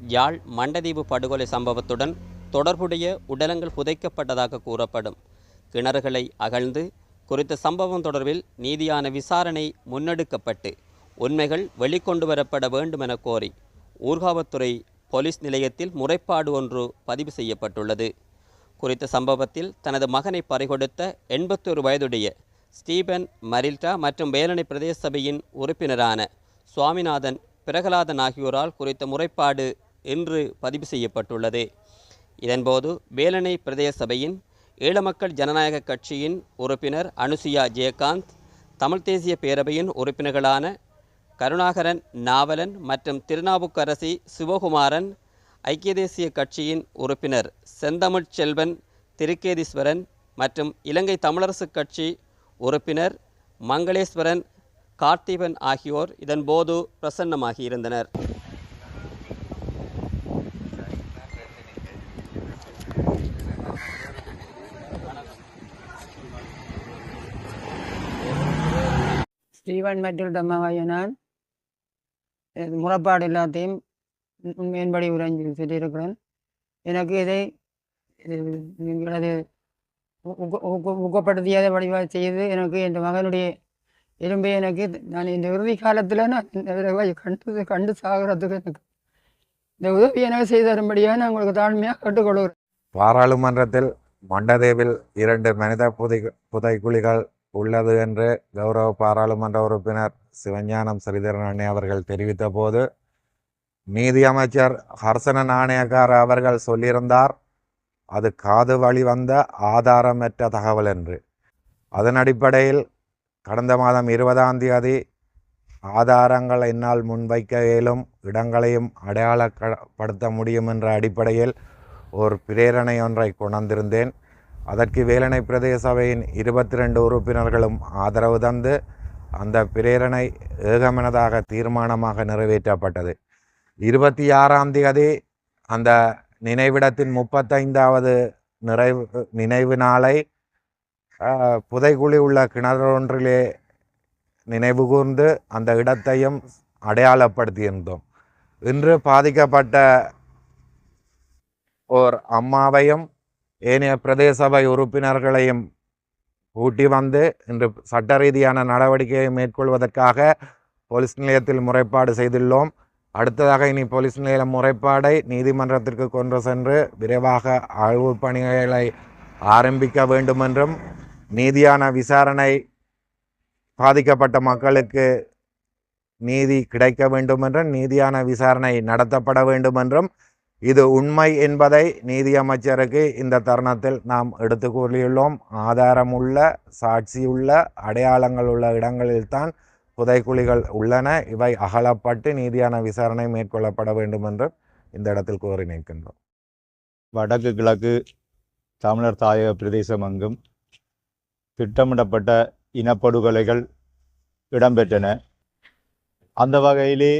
யாழ் மண்டதீவு படுகொலை சம்பவத்துடன் தொடர்புடைய உடலங்கள் புதைக்கப்பட்டதாக கூறப்படும். கிணறுகளை அகழ்ந்து குறித்த சம்பவம் தொடர்பில் நீதியான விசாரணை முன்னெடுக்கப்பட்டு உண்மைகள் வெளிக்கொண்டு வரப்பட வேண்டுமென கோரி ஊர்காவத்துறை போலீஸ் நிலையத்தில் முறைப்பாடு ஒன்று பதிவு செய்யப்பட்டுள்ளது. குறித்த சம்பவத்தில் தனது மகனை பறிகொடுத்த எண்பத்தொரு வயதுடைய ஸ்டீபன் மரில்டா மற்றும் வேலனை பிரதேச சபையின் உறுப்பினரான சுவாமிநாதன் பிரகலாதன் ஆகியோரால் குறித்த முறைப்பாடு இன்று பதிவு செய்யப்பட்டுள்ளது. இதன்போது வேலனை பிரதேச சபையின் ஈழமக்கள் ஜனநாயக கட்சியின் உறுப்பினர் அனுசுயா ஜெயகாந்த் தமிழ் தேசிய பேரவையின் உறுப்பினர்களான கருணாகரன் நாவலன் மற்றும் திருநாவுக்கரசி சிவகுமாரன் ஐக்கிய தேசிய கட்சியின் உறுப்பினர் செந்தமிழ் செல்வன் திருக்கேதீஸ்வரன் மற்றும் இலங்கை தமிழரசுக் கட்சி உறுப்பினர் மங்களேஸ்வரன் கார்த்திபன் ஆகியோர் இதன்போது பிரசன்னமாகியிருந்தனர். ஸ்டீவன் மற்றும் தம்மகாயனால் இது முறைப்பாடு எல்லாத்தையும் மேம்படி உரைஞ்சு சொல்லியிருக்கிறேன். எனக்கு இதை எங்களது ஊக்கப்படுத்தியாத ஊக்க- வடிவாக செய்து எனக்கு என் மகனுடைய எலும்பை எனக்கு நான் இந்த இறுதி காலத்தில் நான் கண்டு கண்டு சாகிறதுக்கு எனக்கு இந்த உதவி எனக்கு செய்து தரும்படியாக நான் உங்களுக்கு தாழ்மையாக கேட்டுக்கொள்கிறேன். பாராளுமன்றத்தில் மண்டதேவில் இரண்டு மனித புதை புதைக்குழிகள் உள்ளது என்று கௌரவ பாராளுமன்ற உறுப்பினர் சிவஞானம் ஸ்ரீதரன் அண்ணே அவர்கள் தெரிவித்த போது நீதி அமைச்சர் ஹர்சன நாணயக்கார் அவர்கள் சொல்லியிருந்தார் அது காது வழி வந்த ஆதாரமற்ற தகவல் என்று. அதன் அடிப்படையில் கடந்த மாதம் இருபதாம் தேதி ஆதாரங்கள் என்னால் முன்வைக்க இயலும் இடங்களையும் அடையாளப்படுத்த முடியும் என்ற அடிப்படையில் ஒரு பிரேரணை ஒன்றை கொண்டிருந்தேன் அதற்கு வேலனை பிரதேச சபையின் இருபத்தி ரெண்டு உறுப்பினர்களும் ஆதரவு தந்து அந்த பிரேரணை ஏகமனதாக தீர்மானமாக நிறைவேற்றப்பட்டது. இருபத்தி ஆறாம் தேதி அந்த நினைவிடத்தின் முப்பத்தைந்தாவது நிறைவு நினைவு நாளை புதைக்குழி புதைகுழி உள்ள கிணறொன்றிலே நினைவு கூர்ந்து அந்த இடத்தையும் அடையாளப்படுத்தியிருந்தோம். இன்று பாதிக்கப்பட்ட ஓர் அம்மாவையும் ஏனைய பிரதேச சபை உறுப்பினர்களையும் கூட்டி வந்து இன்று சட்ட ரீதியான நடவடிக்கையை மேற்கொள்வதற்காக போலீஸ் நிலையத்தில் முறைப்பாடு செய்துள்ளோம். அடுத்ததாக இனி போலீஸ் நிலைய முறைப்பாடை நீதிமன்றத்திற்கு கொண்டு சென்று விரைவாக ஆய்வு பணிகளை ஆரம்பிக்க வேண்டும் என்றும் நீதியான விசாரணை பாதிக்கப்பட்ட மக்களுக்கு நீதி கிடைக்க வேண்டும் என்றும் நீதியான விசாரணை நடத்தப்பட வேண்டும் என்றும் இது உண்மை என்பதை நீதியமைச்சருக்கு இந்த தருணத்தில் நாம் எடுத்து கூறியுள்ளோம். ஆதாரமுள்ள சாட்சியுள்ள அடையாளங்கள் உள்ள இடங்களில்தான் புதைக்குழிகள் உள்ளன. இவை அகலப்பட்டு நீதியான விசாரணை மேற்கொள்ளப்பட வேண்டும் என்று இந்த இடத்தில் கோரி நிற்கின்றோம். வடக்கு கிழக்கு தமிழர் தாயக பிரதேசம் அங்கும் திட்டமிடப்பட்ட இனப்படுகொலைகள் இடம்பெற்றன. அந்த வகையிலே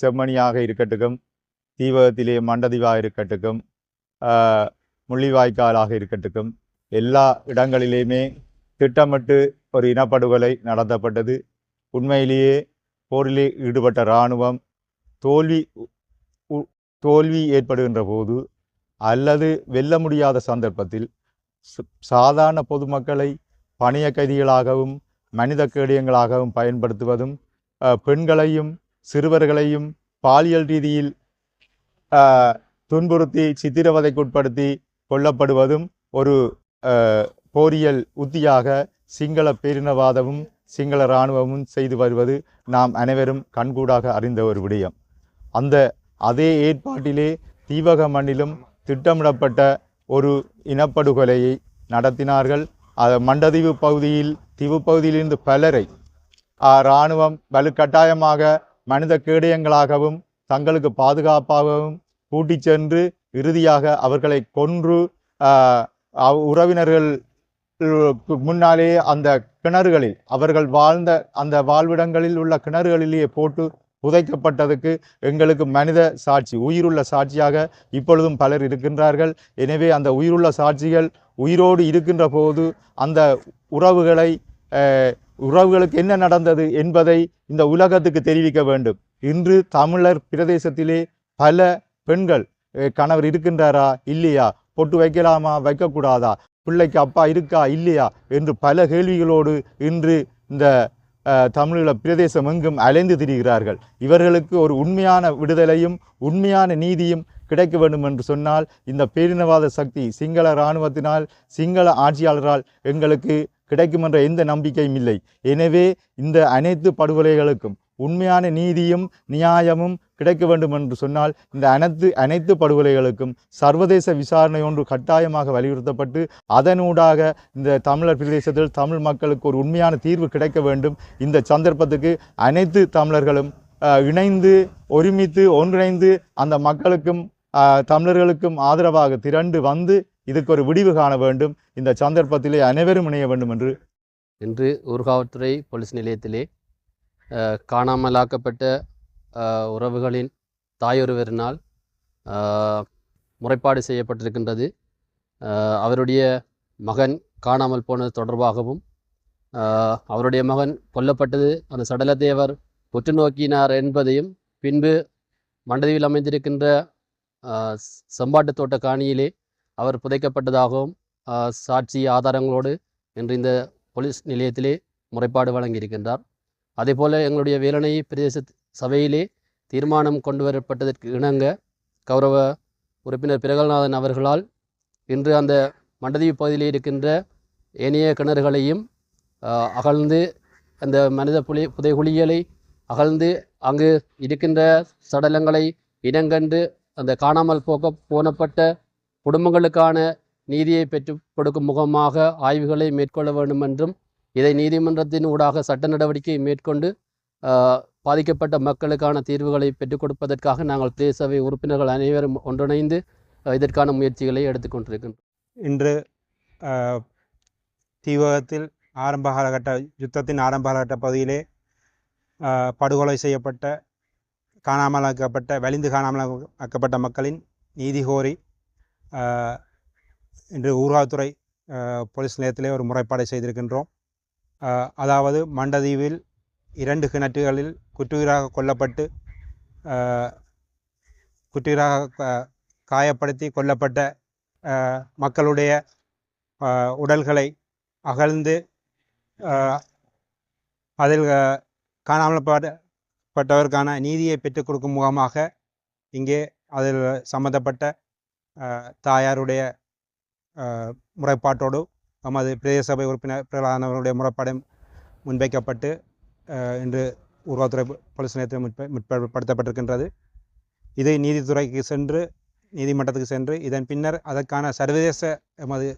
செம்மணியாக இருக்கட்டும் தீவகத்திலே மண்டதீவாக இருக்கட்டும் முள்ளிவாய்க்காலாக இருக்கட்டும் எல்லா இடங்களிலேயுமே திட்டமிட்டு ஒரு இனப்படுகொலை நடத்தப்பட்டது. உண்மையிலேயே போரிலே ஈடுபட்ட இராணுவம் தோல்வி உ- தோல்வி ஏற்படுகின்ற போது அல்லது வெல்ல முடியாத சந்தர்ப்பத்தில் சாதாரண பொதுமக்களை பணிய கைதிகளாகவும் மனித கேடயங்களாகவும் பயன்படுத்துவதும் பெண்களையும் சிறுவர்களையும் பாலியல் ரீதியில் துன்புறுத்தி சித்திரவதைக்குட்படுத்தி கொல்லப்படுவதும் ஒரு போரியல் உத்தியாக சிங்கள பேரினவாதமும் சிங்கள இராணுவமும் செய்து வருவது நாம் அனைவரும் கண்கூடாக அறிந்த ஒரு விடயம். அந்த அதே ஏற்பாட்டிலே தீவக மண்ணிலும் திட்டமிடப்பட்ட ஒரு இனப்படுகொலையை நடத்தினார்கள். அது மண்டதீவு பகுதியில் தீவு பகுதியிலிருந்து பலரை இராணுவம் வலுக்கட்டாயமாக மனித கேடயங்களாகவும் தங்களுக்கு பாதுகாப்பாகவும் கூட்டிச் சென்று இறுதியாக அவர்களை கொன்று அவ்- உறவினர்கள் முன்னாலேயே முன்னாலே அந்த கிணறுகளில் அவர்கள் வாழ்ந்த அந்த வாழ்விடங்களில் உள்ள கிணறுகளிலேயே போட்டு புதைக்கப்பட்டதுக்கு எங்களுக்கு மனித சாட்சி உயிருள்ள சாட்சியாக இப்பொழுதும் பலர் இருக்கின்றார்கள். எனவே அந்த உயிருள்ள சாட்சிகள் உயிரோடு இருக்கின்ற போது அந்த உறவுகளை உறவுகளுக்கு என்ன நடந்தது என்பதை இந்த உலகத்துக்கு தெரிவிக்க வேண்டும். இன்று தமிழர் பிரதேசத்திலே பல பெண்கள் கணவர் இருக்கின்றாரா? இல்லையா? பொட்டு வைக்கலாமா? வைக்கக்கூடாதா? பிள்ளைக்கு அப்பா இருக்கா? இல்லையா? என்று பல கேள்விகளோடு இன்று இந்த தமிழீழ பிரதேசம் எங்கும் அலைந்து திரிகிறார்கள். இவர்களுக்கு ஒரு உண்மையான விடுதலையும் உண்மையான நீதியும் கிடைக்க வேண்டும் என்று சொன்னால் இந்த பேரினவாத சக்தி சிங்கள இராணுவத்தினால் சிங்கள ஆட்சியாளரால் எங்களுக்கு கிடைக்கும் என்ற எந்த நம்பிக்கையும் இல்லை. எனவே இந்த அனைத்து படுகொலைகளுக்கும் உண்மையான நீதியும் நியாயமும் கிடைக்க வேண்டும் என்று சொன்னால் இந்த அனைத்து அனைத்து படுகொலைகளுக்கும் சர்வதேச விசாரணை ஒன்று கட்டாயமாக வலியுறுத்தப்பட்டு அதனூடாக இந்த தமிழர் பிரதேசத்தில் தமிழ் மக்களுக்கு ஒரு உண்மையான தீர்வு கிடைக்க வேண்டும். இந்த சந்தர்ப்பத்துக்கு அனைத்து தமிழர்களும் இணைந்து ஒருமித்து ஒன்றிணைந்து அந்த மக்களுக்கும் தமிழர்களுக்கும் ஆதரவாக திரண்டு வந்து இதுக்கு ஒரு விடிவு காண வேண்டும். இந்த சந்தர்ப்பத்திலே அனைவரும் இணைய வேண்டும் என்று இன்று ஊர்காவல்துறை போலீஸ் நிலையத்திலே காணாமலாக்கப்பட்ட உறவுகளின் தாயொருவரினால் முறைப்பாடு செய்யப்பட்டிருக்கின்றது. அவருடைய மகன் காணாமல் போனது தொடர்பாகவும் அவருடைய மகன் கொல்லப்பட்டது அந்த சடலத்தை அவர் உற்று நோக்கினார் என்பதையும் பின்பு மண்டதீவில் அமைந்திருக்கின்ற செம்பாட்டுத் செம்பாட்டு தோட்ட காணியிலே அவர் புதைக்கப்பட்டதாகவும் சாட்சி ஆதாரங்களோடு இன்று இந்த போலீஸ் நிலையத்திலே முறைப்பாடு வழங்கியிருக்கின்றார். அதேபோல் எங்களுடைய வேலனை பிரதேச சபையிலே தீர்மானம் கொண்டு வரப்பட்டதற்கு இணங்க கௌரவ உறுப்பினர் பிரகல்நாதன் அவர்களால் இன்று அந்த மண்டதீவு பகுதியில் இருக்கின்ற ஏனைய கிணறுகளையும் அகழ்ந்து அந்த மனித புலி புதைகுழிகளை அகழ்ந்து அங்கு இருக்கின்ற சடலங்களை இனங்கண்டு அந்த காணாமல் போக போனப்பட்ட குடும்பங்களுக்கான நீதியை பெற்றுக் கொடுக்கும் முகமாக ஆய்வுகளை மேற்கொள்ள வேண்டும் என்றும் இதை நீதிமன்றத்தின் ஊடாக சட்ட நடவடிக்கை மேற்கொண்டு பாதிக்கப்பட்ட மக்களுக்கான தீர்வுகளை பெற்றுக் கொடுப்பதற்காக நாங்கள் தேசவை உறுப்பினர்கள் அனைவரும் ஒன்றிணைந்து இதற்கான முயற்சிகளை எடுத்துக்கொண்டிருக்கின்றோம் இன்று தீவகத்தில் ஆரம்ப காலகட்ட யுத்தத்தின் ஆரம்ப காலகட்ட பகுதியிலே படுகொலை செய்யப்பட்ட காணாமலாக்கப்பட்ட வலிந்து காணாமலாக்கப்பட்ட மக்களின் நீதி கோரி இன்று ஊர்காவல்துறை போலீஸ் நிலையத்திலே ஒரு முறைப்பாடை செய்திருக்கின்றோம். அதாவது மண்டதீவில் இரண்டு கிணற்றுகளில் குற்றுயிராக கொல்லப்பட்டு குற்றுயிராக காயப்படுத்தி கொல்லப்பட்ட மக்களுடைய உடல்களை அகழ்ந்து அதில் காணாமல் பட்டவருக்கான நீதியை பெற்றுக் கொடுக்கும் முகமாக இங்கே அதில் சம்பந்தப்பட்ட தாயாருடைய முறைப்பாட்டோடு நமது பிரதேச சபை உறுப்பினர் பிரதானவர்களுடைய முறைப்பாடு முன்வைக்கப்பட்டு இன்று உருவாத்துறை போலீஸ் நிலையத்தில் முற்ப முற்படுத்தப்பட்டிருக்கின்றது. இது நீதித்துறைக்கு சென்று நீதிமன்றத்துக்கு சென்று இதன் பின்னர் அதற்கான சர்வதேச எமது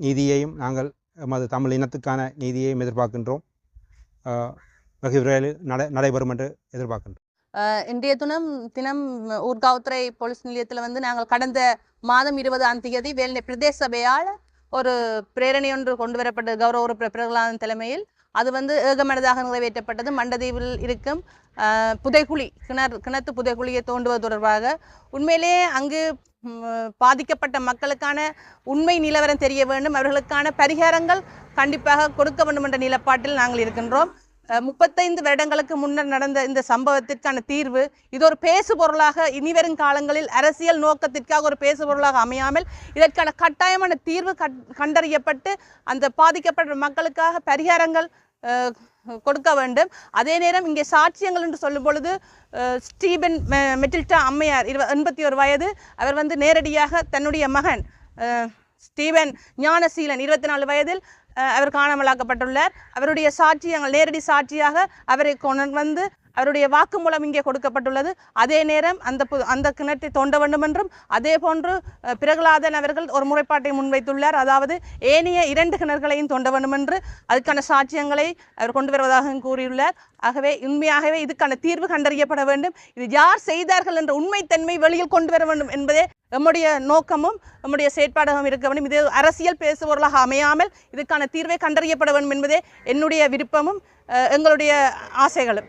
நீதியையும் நாங்கள் எமது தமிழ் இனத்துக்கான நீதியையும் எதிர்பார்க்கின்றோம். வெகு விரைவில் நடை நடைபெறும் என்று எதிர்பார்க்கின்றோம். இன்றைய தினம் தினம் ஊர்காவத்துறை போலீஸ் நிலையத்தில் வந்து நாங்கள் கடந்த மாதம் இருபதாம் தேதி வேலை பிரதேச சபையால் ஒரு பிரேரணையொன்று கொண்டு வரப்பட்டது கௌரவ உறுப்பினர் பிரகலாதன் தலைமையில். அது வந்து ஏகமனதாக நிறைவேற்றப்பட்டது மண்டதீவில் இருக்கும் புதைக்குழி புதைகுழி கிணறு கிணத்து புதைகுழியை தோண்டுவது தொடர்பாக. உண்மையிலேயே அங்கு பாதிக்கப்பட்ட மக்களுக்கான உண்மை நிலவரம் தெரிய வேண்டும். அவர்களுக்கான பரிகாரங்கள் கண்டிப்பாக கொடுக்க வேண்டும் என்ற நிலப்பாட்டில் நாங்கள் இருக்கின்றோம். முப்பத்தைந்து வருடங்களுக்கு முன்னர் நடந்த இந்த சம்பவத்திற்கான தீர்வு இது ஒரு பேசு பொருளாக இனிவரும் காலங்களில் அரசியல் நோக்கத்திற்காக ஒரு பேசு பொருளாக அமையாமல் இதற்கான கட்டாயமான தீர்வு கண்டறியப்பட்டு அந்த பாதிக்கப்பட்ட மக்களுக்காக பரிகாரங்கள் கொடுக்க வேண்டும். அதே நேரம் இங்கே சாட்சியங்கள் என்று சொல்லும் பொழுது ஸ்டீபன் மெ- மெட்டில்டா அம்மையார் இருவ எண்பத்தி ஒரு வயது அவர் வந்து நேரடியாக தன்னுடைய மகன் ஸ்டீபன் ஸ்டீவன் ஞானசீலன் இருபத்தி நாலு வயதில் அவர் காணாமலாக்கப்பட்டுள்ளார். அவருடைய சாட்சியங்கள் நேரடி சாட்சியாக அவரை கொண்டு வந்து அவருடைய வாக்குமூலம் இங்கே கொடுக்கப்பட்டுள்ளது. அதே நேரம் அந்த அந்த கிணற்றை தோண்ட வேண்டும் என்றும் அதே போன்று பிரகலாதன் அவர்கள் ஒரு முறைப்பாட்டை முன்வைத்துள்ளார். அதாவது ஏனைய இரண்டு கிணறுகளையும் தோண்ட வேண்டும் என்று அதுக்கான சாட்சியங்களை அவர் கொண்டு வருவதாக கூறியுள்ளார். ஆகவே உண்மையாகவே இதுக்கான தீர்வு கண்டறியப்பட வேண்டும். இது யார் செய்தார்கள் என்ற உண்மைத்தன்மை வெளியில் கொண்டு வர வேண்டும் என்பதே நம்முடைய நோக்கமும் நம்முடைய செயற்பாடாகவும் இருக்க வேண்டும். இது அரசியல் பேசுபவர்களாக அமையாமல் இதுக்கான தீர்வை கண்டறியப்பட வேண்டும் என்பதே என்னுடைய விருப்பமும் எங்களுடைய ஆசைகளும்.